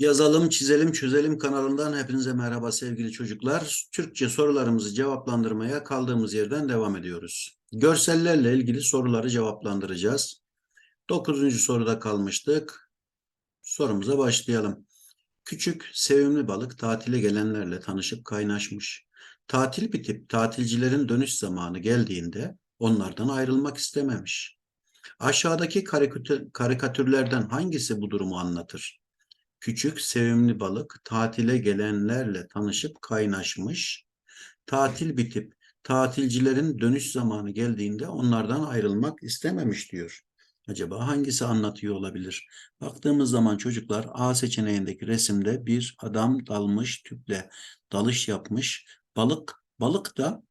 Yazalım, çizelim, çözelim kanalından hepinize merhaba sevgili çocuklar. Türkçe sorularımızı cevaplandırmaya kaldığımız yerden devam ediyoruz. Görsellerle ilgili soruları cevaplandıracağız. Dokuzuncu soruda kalmıştık. Sorumuza başlayalım. Küçük, sevimli balık tatile gelenlerle tanışıp kaynaşmış. Tatil bitip tatilcilerin dönüş zamanı geldiğinde onlardan ayrılmak istememiş. Aşağıdaki karikatür, karikatürlerden hangisi bu durumu anlatır? Küçük sevimli balık tatile gelenlerle tanışıp kaynaşmış. Tatil bitip tatilcilerin dönüş zamanı geldiğinde onlardan ayrılmak istememiş diyor. Acaba hangisi anlatıyor olabilir? Baktığımız zaman çocuklar A seçeneğindeki resimde bir adam dalmış tüple dalış yapmış. Balık balık da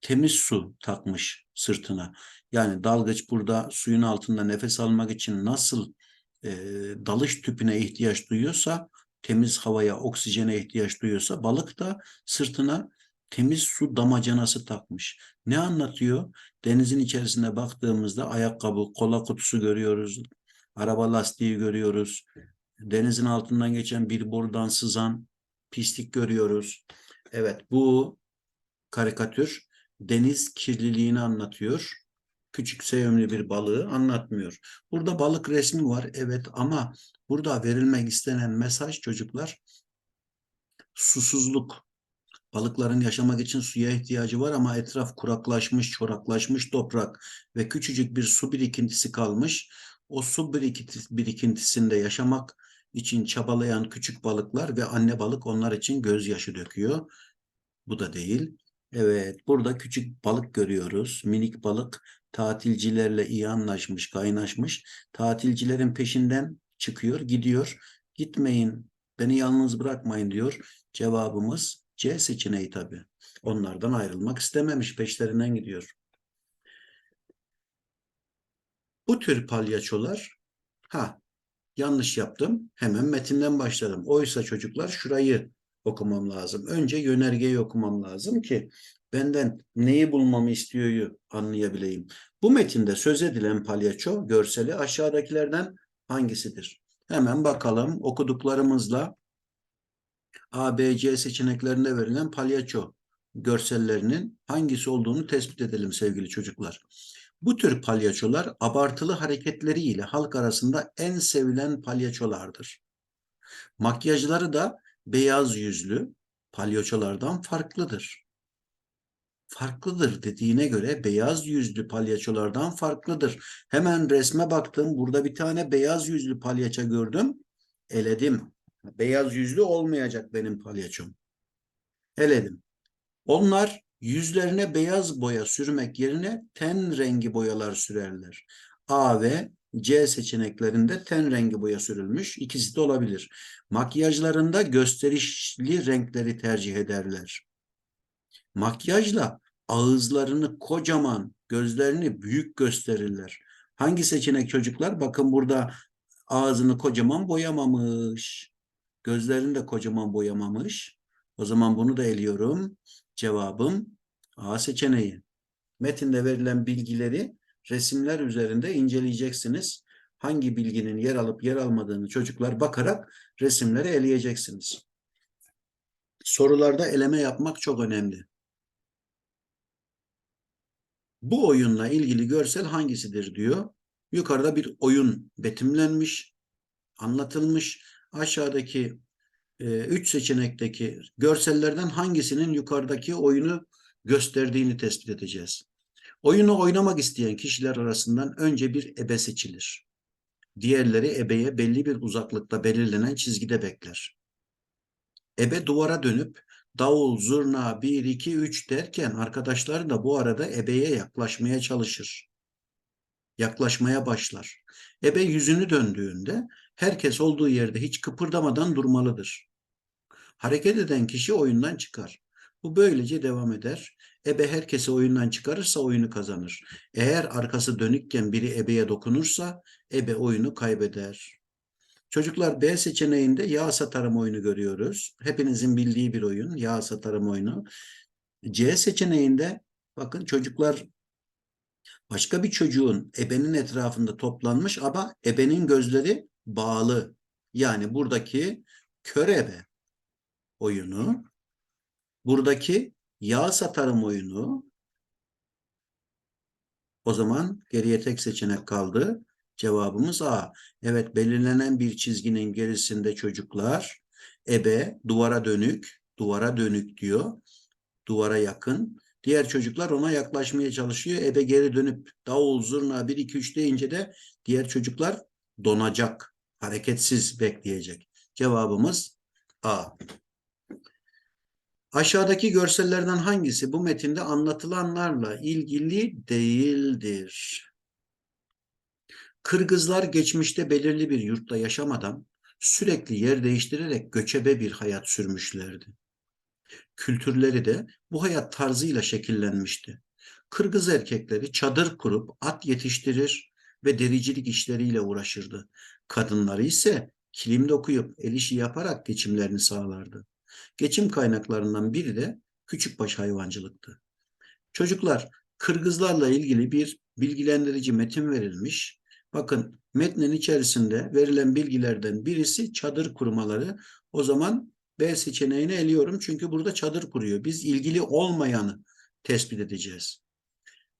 temiz su takmış sırtına. Yani dalgıç burada suyun altında nefes almak için nasıl e, dalış tüpüne ihtiyaç duyuyorsa, temiz havaya, oksijene ihtiyaç duyuyorsa balık da sırtına temiz su damacanası takmış. Ne anlatıyor? Denizin içerisine baktığımızda ayakkabı, kola kutusu görüyoruz, araba lastiği görüyoruz. Denizin altından geçen bir borudan sızan pislik görüyoruz. Evet bu karikatür deniz kirliliğini anlatıyor küçük sevimli bir balığı anlatmıyor. Burada balık resmi var evet ama burada verilmek istenen mesaj çocuklar susuzluk. Balıkların yaşamak için suya ihtiyacı var ama etraf kuraklaşmış, çoraklaşmış toprak ve küçücük bir su birikintisi kalmış. O su birikintisinde yaşamak için çabalayan küçük balıklar ve anne balık onlar için gözyaşı döküyor. Bu da değil. Evet, burada küçük balık görüyoruz. Minik balık tatilcilerle iyi anlaşmış, kaynaşmış. Tatilcilerin peşinden çıkıyor, gidiyor. Gitmeyin, beni yalnız bırakmayın diyor. Cevabımız C seçeneği tabii. Onlardan ayrılmak istememiş, peşlerinden gidiyor. Bu tür palyaçolar, ha yanlış yaptım, hemen metinden başladım. Oysa çocuklar şurayı okumam lazım. Önce yönergeyi okumam lazım ki benden neyi bulmamı istiyoryu anlayabileyim. Bu metinde söz edilen palyaço görseli aşağıdakilerden hangisidir? Hemen bakalım okuduklarımızla A, B, C seçeneklerinde verilen palyaço görsellerinin hangisi olduğunu tespit edelim sevgili çocuklar. Bu tür palyaçolar abartılı hareketleriyle halk arasında en sevilen palyaçolardır. Makyajları da beyaz yüzlü palyaçolardan farklıdır. Farklıdır dediğine göre beyaz yüzlü palyaçolardan farklıdır. Hemen resme baktım. Burada bir tane beyaz yüzlü palyaço gördüm. Eledim. Beyaz yüzlü olmayacak benim palyaçom. Eledim. Onlar yüzlerine beyaz boya sürmek yerine ten rengi boyalar sürerler. A ve C seçeneklerinde ten rengi boya sürülmüş. İkisi de olabilir. Makyajlarında gösterişli renkleri tercih ederler. Makyajla ağızlarını kocaman, gözlerini büyük gösterirler. Hangi seçenek çocuklar? Bakın burada ağzını kocaman boyamamış. Gözlerini de kocaman boyamamış. O zaman bunu da eliyorum. Cevabım A seçeneği. Metinde verilen bilgileri resimler üzerinde inceleyeceksiniz. Hangi bilginin yer alıp yer almadığını çocuklar bakarak resimleri eleyeceksiniz. Sorularda eleme yapmak çok önemli. Bu oyunla ilgili görsel hangisidir diyor. Yukarıda bir oyun betimlenmiş, anlatılmış. Aşağıdaki e, üç seçenekteki görsellerden hangisinin yukarıdaki oyunu gösterdiğini tespit edeceğiz. Oyunu oynamak isteyen kişiler arasından önce bir ebe seçilir. Diğerleri ebeye belli bir uzaklıkta belirlenen çizgide bekler. Ebe duvara dönüp davul, zurna, bir, iki, üç derken arkadaşları da bu arada ebeye yaklaşmaya çalışır. Yaklaşmaya başlar. Ebe yüzünü döndüğünde herkes olduğu yerde hiç kıpırdamadan durmalıdır. Hareket eden kişi oyundan çıkar. Bu böylece devam eder. Ebe herkesi oyundan çıkarırsa oyunu kazanır. Eğer arkası dönükken biri ebeye dokunursa ebe oyunu kaybeder. Çocuklar B seçeneğinde yağ satarım oyunu görüyoruz. Hepinizin bildiği bir oyun yağ satarım oyunu. C seçeneğinde bakın çocuklar başka bir çocuğun ebenin etrafında toplanmış ama ebenin gözleri bağlı. Yani buradaki körebe oyunu, buradaki yağ satarım oyunu, o zaman geriye tek seçenek kaldı. Cevabımız A. Evet belirlenen bir çizginin gerisinde çocuklar ebe duvara dönük, duvara dönük diyor. Duvara yakın. Diğer çocuklar ona yaklaşmaya çalışıyor. Ebe geri dönüp davul zurna 1 2 3 deyince de diğer çocuklar donacak. Hareketsiz bekleyecek. Cevabımız A. Aşağıdaki görsellerden hangisi bu metinde anlatılanlarla ilgili değildir? Kırgızlar geçmişte belirli bir yurtta yaşamadan sürekli yer değiştirerek göçebe bir hayat sürmüşlerdi. Kültürleri de bu hayat tarzıyla şekillenmişti. Kırgız erkekleri çadır kurup at yetiştirir ve dericilik işleriyle uğraşırdı. Kadınları ise kilim dokuyup el işi yaparak geçimlerini sağlardı. Geçim kaynaklarından biri de küçükbaş hayvancılıktı. Çocuklar Kırgızlarla ilgili bir bilgilendirici metin verilmiş. Bakın metnin içerisinde verilen bilgilerden birisi çadır kurmaları. O zaman B seçeneğini eliyorum çünkü burada çadır kuruyor. Biz ilgili olmayanı tespit edeceğiz.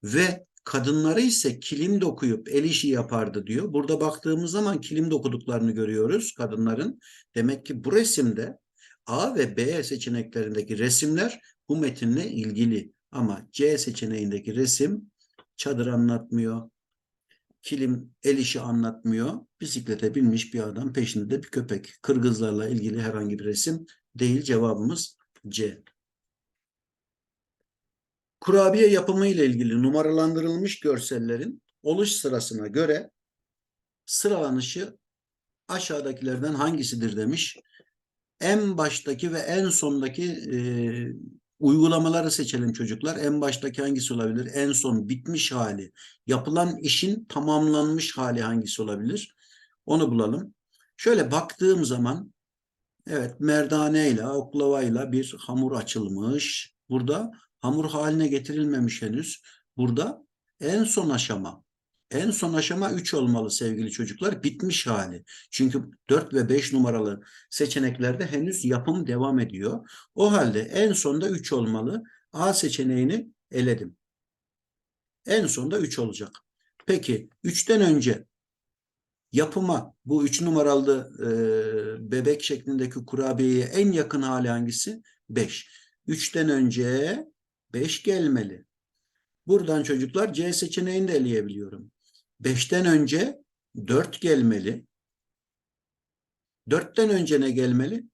Ve kadınları ise kilim dokuyup el işi yapardı diyor. Burada baktığımız zaman kilim dokuduklarını görüyoruz kadınların. Demek ki bu resimde A ve B seçeneklerindeki resimler bu metinle ilgili. Ama C seçeneğindeki resim çadır anlatmıyor. Kilim el işi anlatmıyor. Bisiklete binmiş bir adam peşinde de bir köpek. Kırgızlarla ilgili herhangi bir resim değil. Cevabımız C. Kurabiye yapımı ile ilgili numaralandırılmış görsellerin oluş sırasına göre sıralanışı aşağıdakilerden hangisidir demiş. En baştaki ve en sondaki e, uygulamaları seçelim çocuklar. En baştaki hangisi olabilir? En son bitmiş hali. Yapılan işin tamamlanmış hali hangisi olabilir? Onu bulalım. Şöyle baktığım zaman evet merdaneyle, oklavayla bir hamur açılmış. Burada hamur haline getirilmemiş henüz. Burada en son aşama. En son aşama 3 olmalı sevgili çocuklar. Bitmiş hali. Çünkü 4 ve 5 numaralı seçeneklerde henüz yapım devam ediyor. O halde en sonda 3 olmalı. A seçeneğini eledim. En sonda 3 olacak. Peki 3'ten önce yapıma bu 3 numaralı e, bebek şeklindeki kurabiyeye en yakın hali hangisi? 5. 3'ten önce 5 gelmeli. Buradan çocuklar C seçeneğini de eleyebiliyorum. 5'ten önce 4 gelmeli. 4'ten önce ne gelmeli?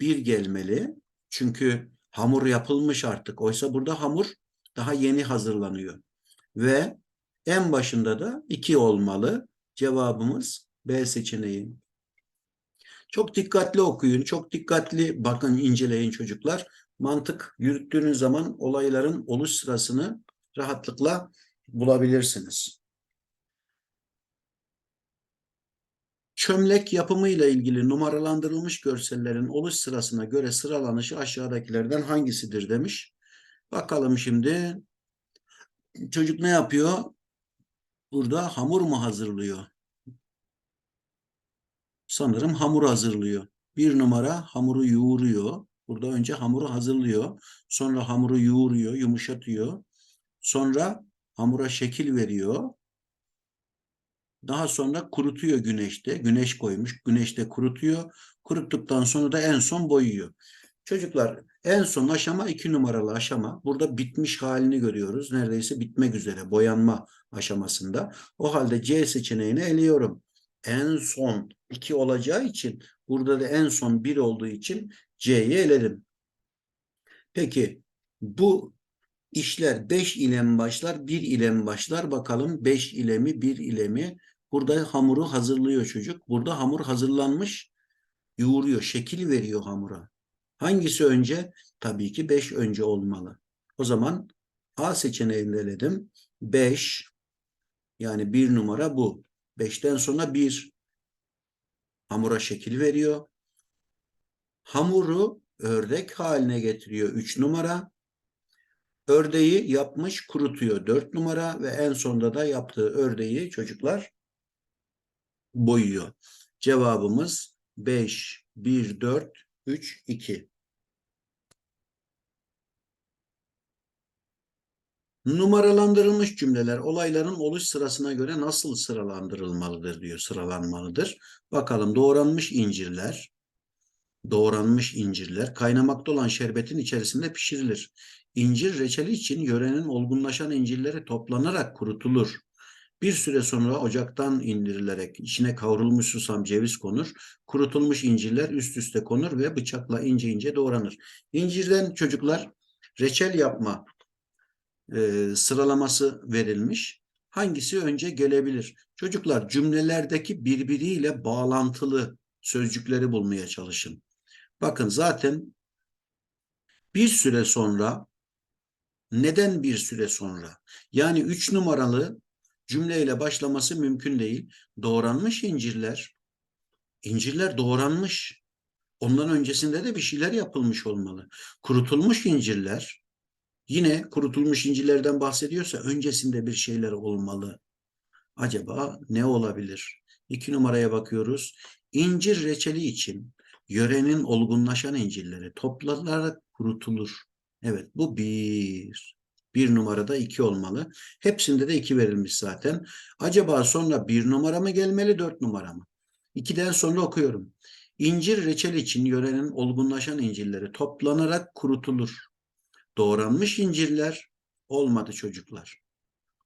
1 gelmeli. Çünkü hamur yapılmış artık. Oysa burada hamur daha yeni hazırlanıyor. Ve en başında da 2 olmalı. Cevabımız B seçeneği. Çok dikkatli okuyun, çok dikkatli bakın, inceleyin çocuklar. Mantık yürüttüğünüz zaman olayların oluş sırasını rahatlıkla bulabilirsiniz. Çömlek yapımıyla ilgili numaralandırılmış görsellerin oluş sırasına göre sıralanışı aşağıdakilerden hangisidir demiş. Bakalım şimdi. Çocuk ne yapıyor? Burada hamur mu hazırlıyor? Sanırım hamur hazırlıyor. Bir numara hamuru yoğuruyor. Burada önce hamuru hazırlıyor. Sonra hamuru yoğuruyor, yumuşatıyor. Sonra hamura şekil veriyor. Daha sonra kurutuyor güneşte. Güneş koymuş. Güneşte kurutuyor. Kuruttuktan sonra da en son boyuyor. Çocuklar en son aşama iki numaralı aşama. Burada bitmiş halini görüyoruz. Neredeyse bitmek üzere boyanma aşamasında. O halde C seçeneğini eliyorum. En son iki olacağı için burada da en son bir olduğu için C'yi eledim. Peki bu işler 5 ile mi başlar, 1 ile mi başlar? Bakalım 5 ile mi, 1 ile mi? Burada hamuru hazırlıyor çocuk. Burada hamur hazırlanmış, yoğuruyor, şekil veriyor hamura. Hangisi önce? Tabii ki 5 önce olmalı. O zaman A seçeneğini eledim. 5 yani bir numara bu. 5'ten sonra 1 hamura şekil veriyor. Hamuru ördek haline getiriyor 3 numara. Ördeği yapmış kurutuyor 4 numara ve en sonunda da yaptığı ördeği çocuklar boyuyor. Cevabımız 5, 1, 4, 3, 2. Numaralandırılmış cümleler olayların oluş sırasına göre nasıl sıralandırılmalıdır diyor, sıralanmalıdır. Bakalım doğranmış incirler, doğranmış incirler kaynamakta olan şerbetin içerisinde pişirilir. İncir reçeli için yörenin olgunlaşan incirleri toplanarak kurutulur. Bir süre sonra ocaktan indirilerek içine kavrulmuş susam ceviz konur. Kurutulmuş incirler üst üste konur ve bıçakla ince ince doğranır. İncirden çocuklar reçel yapma e, sıralaması verilmiş. Hangisi önce gelebilir? Çocuklar cümlelerdeki birbiriyle bağlantılı sözcükleri bulmaya çalışın. Bakın zaten bir süre sonra neden bir süre sonra? Yani üç numaralı cümleyle başlaması mümkün değil. Doğranmış incirler, incirler doğranmış. Ondan öncesinde de bir şeyler yapılmış olmalı. Kurutulmuş incirler, yine kurutulmuş incirlerden bahsediyorsa öncesinde bir şeyler olmalı. Acaba ne olabilir? İki numaraya bakıyoruz. İncir reçeli için yörenin olgunlaşan incirleri toplanarak kurutulur. Evet bu bir. Bir numarada iki olmalı. Hepsinde de iki verilmiş zaten. Acaba sonra bir numara mı gelmeli dört numara mı? İkiden sonra okuyorum. İncir reçel için yörenin olgunlaşan incirleri toplanarak kurutulur. Doğranmış incirler olmadı çocuklar.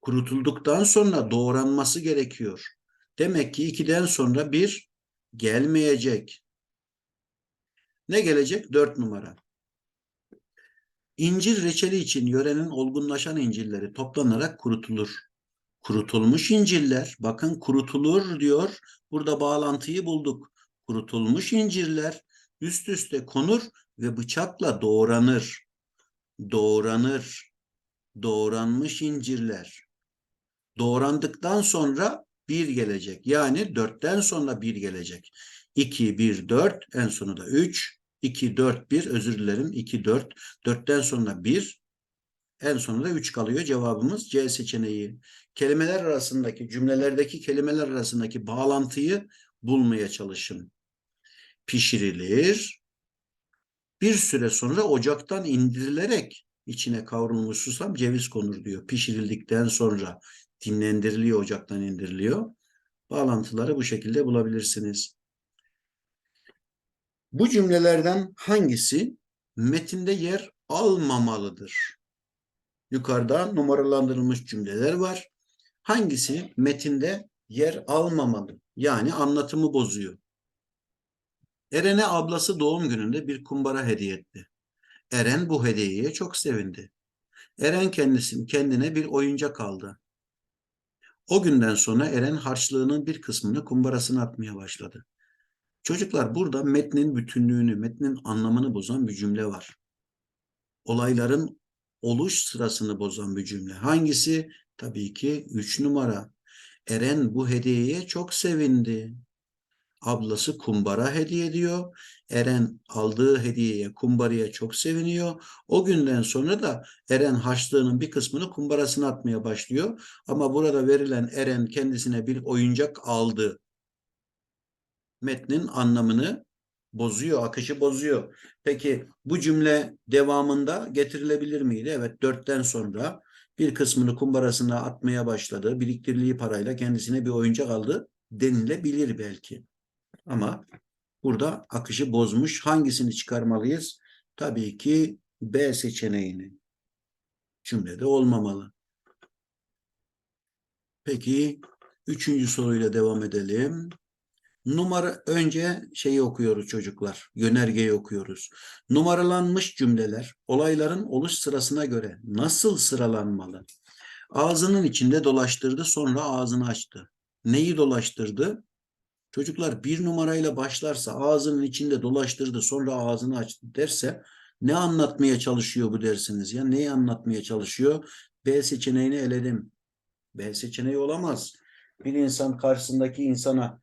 Kurutulduktan sonra doğranması gerekiyor. Demek ki ikiden sonra bir gelmeyecek. Ne gelecek? Dört numara. İncir reçeli için yörenin olgunlaşan incirleri toplanarak kurutulur. Kurutulmuş incirler, bakın kurutulur diyor. Burada bağlantıyı bulduk. Kurutulmuş incirler üst üste konur ve bıçakla doğranır. Doğranır. Doğranmış incirler. Doğrandıktan sonra bir gelecek. Yani dörtten sonra bir gelecek. 2, 1, 4 en sonu da 3. 2, 4, 1 özür dilerim. 2, 4. 4'ten sonra 1. En sonunda 3 kalıyor. Cevabımız C seçeneği. Kelimeler arasındaki, cümlelerdeki kelimeler arasındaki bağlantıyı bulmaya çalışın. Pişirilir. Bir süre sonra ocaktan indirilerek içine kavrulmuş susam ceviz konur diyor. Pişirildikten sonra dinlendiriliyor, ocaktan indiriliyor. Bağlantıları bu şekilde bulabilirsiniz. Bu cümlelerden hangisi metinde yer almamalıdır? Yukarıda numaralandırılmış cümleler var. Hangisi metinde yer almamalı? Yani anlatımı bozuyor. Eren'e ablası doğum gününde bir kumbara hediye etti. Eren bu hediyeye çok sevindi. Eren kendisini kendine bir oyuncak aldı. O günden sonra Eren harçlığının bir kısmını kumbarasına atmaya başladı. Çocuklar burada metnin bütünlüğünü, metnin anlamını bozan bir cümle var. Olayların oluş sırasını bozan bir cümle. Hangisi? Tabii ki üç numara. Eren bu hediyeye çok sevindi. Ablası kumbara hediye ediyor. Eren aldığı hediyeye kumbaraya çok seviniyor. O günden sonra da Eren harçlığının bir kısmını kumbarasına atmaya başlıyor. Ama burada verilen Eren kendisine bir oyuncak aldı metnin anlamını bozuyor, akışı bozuyor. Peki bu cümle devamında getirilebilir miydi? Evet dörtten sonra bir kısmını kumbarasına atmaya başladı. Biriktirdiği parayla kendisine bir oyuncak aldı denilebilir belki. Ama burada akışı bozmuş. Hangisini çıkarmalıyız? Tabii ki B seçeneğini. Cümlede olmamalı. Peki üçüncü soruyla devam edelim. Numara önce şeyi okuyoruz çocuklar. Yönergeyi okuyoruz. Numaralanmış cümleler olayların oluş sırasına göre nasıl sıralanmalı? Ağzının içinde dolaştırdı sonra ağzını açtı. Neyi dolaştırdı? Çocuklar bir numarayla başlarsa ağzının içinde dolaştırdı sonra ağzını açtı derse ne anlatmaya çalışıyor bu dersiniz ya? Neyi anlatmaya çalışıyor? B seçeneğini eledim. B seçeneği olamaz. Bir insan karşısındaki insana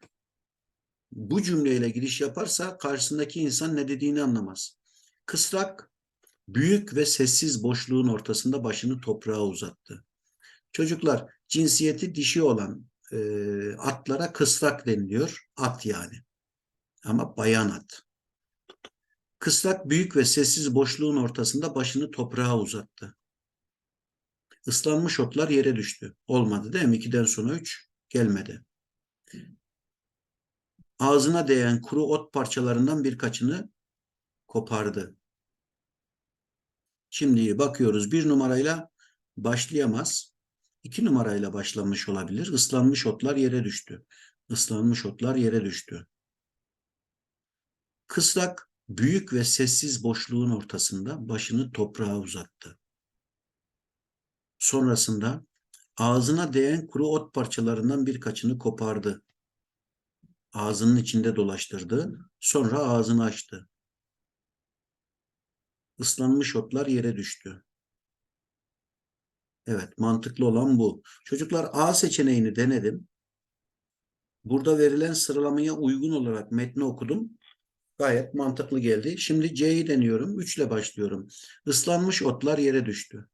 bu cümleyle giriş yaparsa karşısındaki insan ne dediğini anlamaz. Kısrak büyük ve sessiz boşluğun ortasında başını toprağa uzattı. Çocuklar cinsiyeti dişi olan e, atlara kısrak deniliyor. At yani. Ama bayan at. Kısrak büyük ve sessiz boşluğun ortasında başını toprağa uzattı. Islanmış otlar yere düştü. Olmadı değil mi? İkiden sonra üç gelmedi. Ağzına değen kuru ot parçalarından birkaçını kopardı. Şimdi bakıyoruz bir numarayla başlayamaz. İki numarayla başlamış olabilir. Islanmış otlar yere düştü. Islanmış otlar yere düştü. Kısrak büyük ve sessiz boşluğun ortasında başını toprağa uzattı. Sonrasında ağzına değen kuru ot parçalarından birkaçını kopardı. Ağzının içinde dolaştırdı. Sonra ağzını açtı. Islanmış otlar yere düştü. Evet, mantıklı olan bu. Çocuklar A seçeneğini denedim. Burada verilen sıralamaya uygun olarak metni okudum. Gayet mantıklı geldi. Şimdi C'yi deniyorum. 3 ile başlıyorum. Islanmış otlar yere düştü.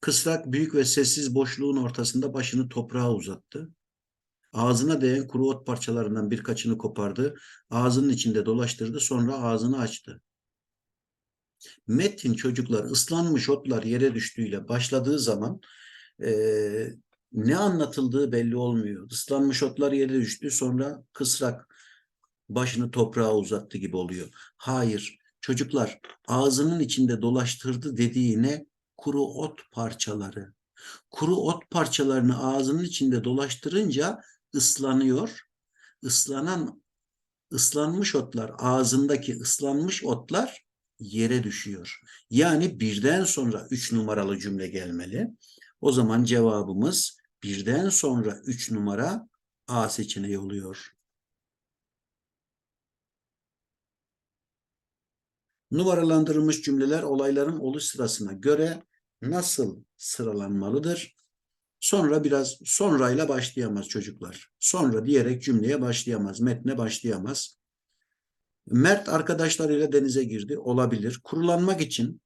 Kısrak büyük ve sessiz boşluğun ortasında başını toprağa uzattı. Ağzına değen kuru ot parçalarından birkaçını kopardı. Ağzının içinde dolaştırdı. Sonra ağzını açtı. Metin çocuklar ıslanmış otlar yere düştüğüyle başladığı zaman eee, ne anlatıldığı belli olmuyor. Islanmış otlar yere düştü sonra kısrak başını toprağa uzattı gibi oluyor. Hayır çocuklar ağzının içinde dolaştırdı dediğine kuru ot parçaları. Kuru ot parçalarını ağzının içinde dolaştırınca ıslanıyor. Islanan ıslanmış otlar ağzındaki ıslanmış otlar yere düşüyor. Yani birden sonra üç numaralı cümle gelmeli. O zaman cevabımız birden sonra üç numara A seçeneği oluyor. Numaralandırılmış cümleler olayların oluş sırasına göre nasıl sıralanmalıdır? Sonra biraz sonrayla başlayamaz çocuklar. Sonra diyerek cümleye başlayamaz, metne başlayamaz. Mert arkadaşlarıyla denize girdi. Olabilir. Kurulanmak için,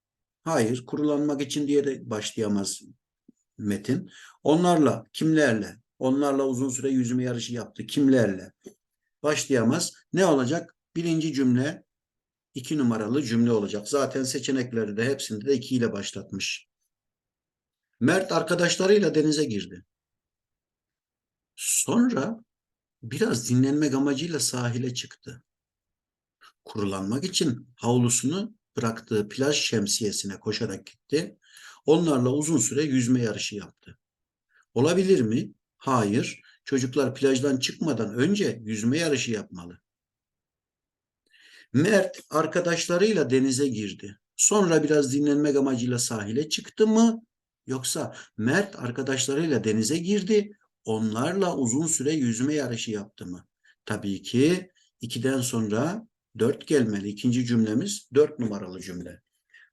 hayır, kurulanmak için diye de başlayamaz metin. Onlarla, kimlerle? Onlarla uzun süre yüzme yarışı yaptı. Kimlerle? Başlayamaz. Ne olacak? Birinci cümle iki numaralı cümle olacak. Zaten seçenekleri de hepsinde de iki ile başlatmış. Mert arkadaşlarıyla denize girdi. Sonra biraz dinlenmek amacıyla sahile çıktı. Kurulanmak için havlusunu bıraktığı plaj şemsiyesine koşarak gitti. Onlarla uzun süre yüzme yarışı yaptı. Olabilir mi? Hayır. Çocuklar plajdan çıkmadan önce yüzme yarışı yapmalı. Mert arkadaşlarıyla denize girdi. Sonra biraz dinlenmek amacıyla sahile çıktı mı? Yoksa Mert arkadaşlarıyla denize girdi. Onlarla uzun süre yüzme yarışı yaptı mı? Tabii ki ikiden sonra dört gelmeli. İkinci cümlemiz dört numaralı cümle.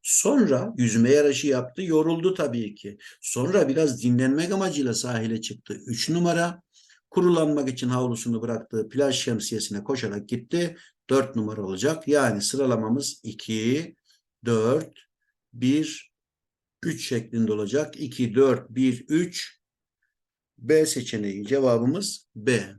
Sonra yüzme yarışı yaptı, yoruldu tabii ki. Sonra biraz dinlenmek amacıyla sahile çıktı. Üç numara. Kurulanmak için havlusunu bıraktığı plaj şemsiyesine koşarak gitti. Dört numara olacak. Yani sıralamamız iki, dört, bir, üç şeklinde olacak. İki, dört, bir, üç. B seçeneği cevabımız B.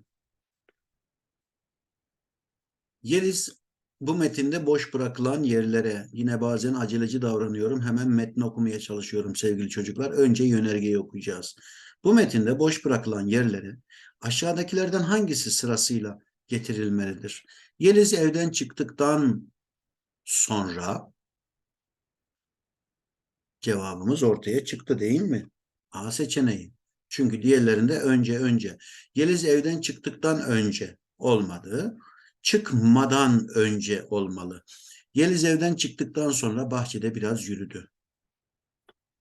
Yeliz bu metinde boş bırakılan yerlere yine bazen aceleci davranıyorum. Hemen metni okumaya çalışıyorum sevgili çocuklar. Önce yönergeyi okuyacağız. Bu metinde boş bırakılan yerlere aşağıdakilerden hangisi sırasıyla getirilmelidir? Yeliz evden çıktıktan sonra cevabımız ortaya çıktı değil mi? A seçeneği. Çünkü diğerlerinde önce önce. Yeliz evden çıktıktan önce olmadı çıkmadan önce olmalı. Yeliz evden çıktıktan sonra bahçede biraz yürüdü.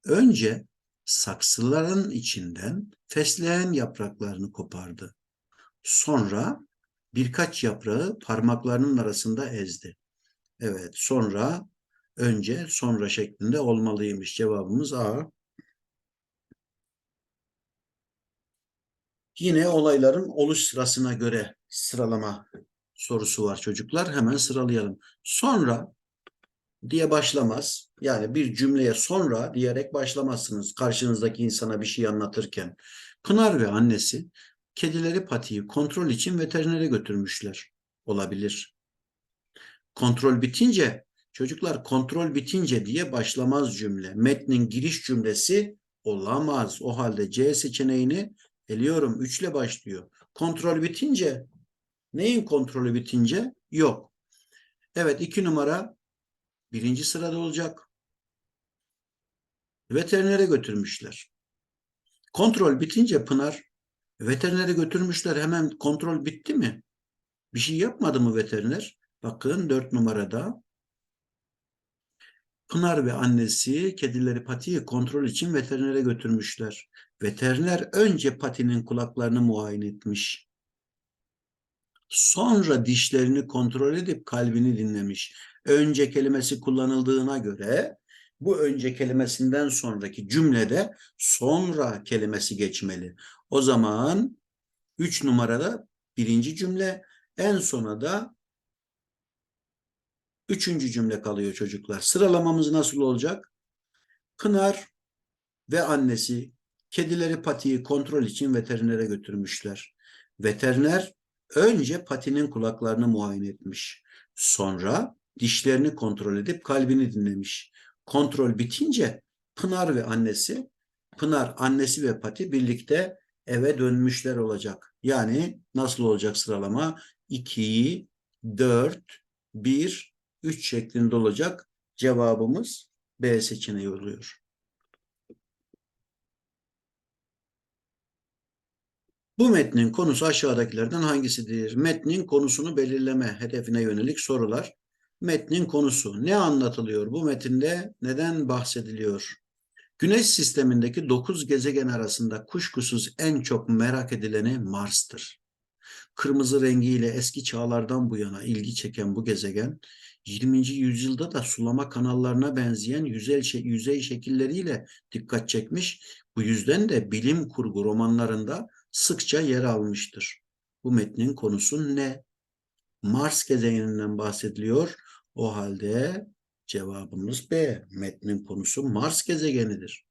Önce saksıların içinden fesleğen yapraklarını kopardı. Sonra birkaç yaprağı parmaklarının arasında ezdi. Evet, sonra önce sonra şeklinde olmalıymış. Cevabımız A. Yine olayların oluş sırasına göre sıralama sorusu var çocuklar. Hemen sıralayalım. Sonra diye başlamaz. Yani bir cümleye sonra diyerek başlamazsınız karşınızdaki insana bir şey anlatırken. Pınar ve annesi kedileri patiyi kontrol için veterinere götürmüşler. olabilir. Kontrol bitince çocuklar kontrol bitince diye başlamaz cümle. Metnin giriş cümlesi olamaz. O halde C seçeneğini eliyorum. 3 ile başlıyor. Kontrol bitince neyin kontrolü bitince? Yok. Evet iki numara birinci sırada olacak. Veterinere götürmüşler. Kontrol bitince Pınar veterinere götürmüşler hemen kontrol bitti mi? Bir şey yapmadı mı veteriner? Bakın dört numarada Pınar ve annesi kedileri patiyi kontrol için veterinere götürmüşler. Veteriner önce patinin kulaklarını muayene etmiş. Sonra dişlerini kontrol edip kalbini dinlemiş. Önce kelimesi kullanıldığına göre bu önce kelimesinden sonraki cümlede sonra kelimesi geçmeli. O zaman üç numarada birinci cümle en sona da üçüncü cümle kalıyor çocuklar. Sıralamamız nasıl olacak? Pınar ve annesi kedileri patiyi kontrol için veterinere götürmüşler. Veteriner önce patinin kulaklarını muayene etmiş. Sonra dişlerini kontrol edip kalbini dinlemiş. Kontrol bitince Pınar ve annesi, Pınar annesi ve Pati birlikte eve dönmüşler olacak. Yani nasıl olacak sıralama? 2, 4, 1, 3 şeklinde olacak. Cevabımız B seçeneği oluyor. Bu metnin konusu aşağıdakilerden hangisidir? Metnin konusunu belirleme hedefine yönelik sorular. Metnin konusu ne anlatılıyor? Bu metinde neden bahsediliyor? Güneş sistemindeki 9 gezegen arasında kuşkusuz en çok merak edileni Mars'tır. Kırmızı rengiyle eski çağlardan bu yana ilgi çeken bu gezegen 20. yüzyılda da sulama kanallarına benzeyen yüzey, yüzey şekilleriyle dikkat çekmiş. Bu yüzden de bilim kurgu romanlarında sıkça yer almıştır. Bu metnin konusu ne? Mars gezegeninden bahsediliyor. O halde cevabımız B. Metnin konusu Mars gezegenidir.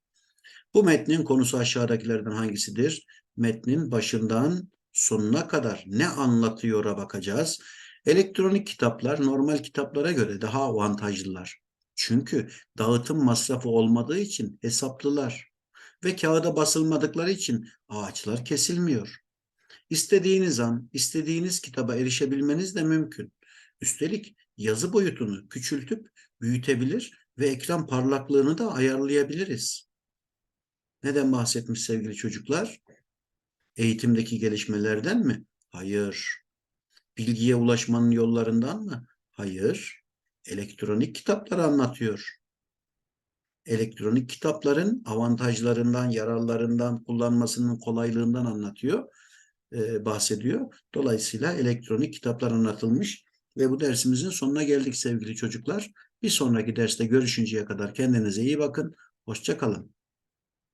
Bu metnin konusu aşağıdakilerden hangisidir? Metnin başından sonuna kadar ne anlatıyor'a bakacağız. Elektronik kitaplar normal kitaplara göre daha avantajlılar. Çünkü dağıtım masrafı olmadığı için hesaplılar ve kağıda basılmadıkları için ağaçlar kesilmiyor. İstediğiniz an, istediğiniz kitaba erişebilmeniz de mümkün. Üstelik yazı boyutunu küçültüp büyütebilir ve ekran parlaklığını da ayarlayabiliriz. Neden bahsetmiş sevgili çocuklar? Eğitimdeki gelişmelerden mi? Hayır. Bilgiye ulaşmanın yollarından mı? Hayır. Elektronik kitapları anlatıyor. Elektronik kitapların avantajlarından, yararlarından, kullanmasının kolaylığından anlatıyor, e, bahsediyor. Dolayısıyla elektronik kitaplar anlatılmış ve bu dersimizin sonuna geldik sevgili çocuklar. Bir sonraki derste görüşünceye kadar kendinize iyi bakın. Hoşçakalın.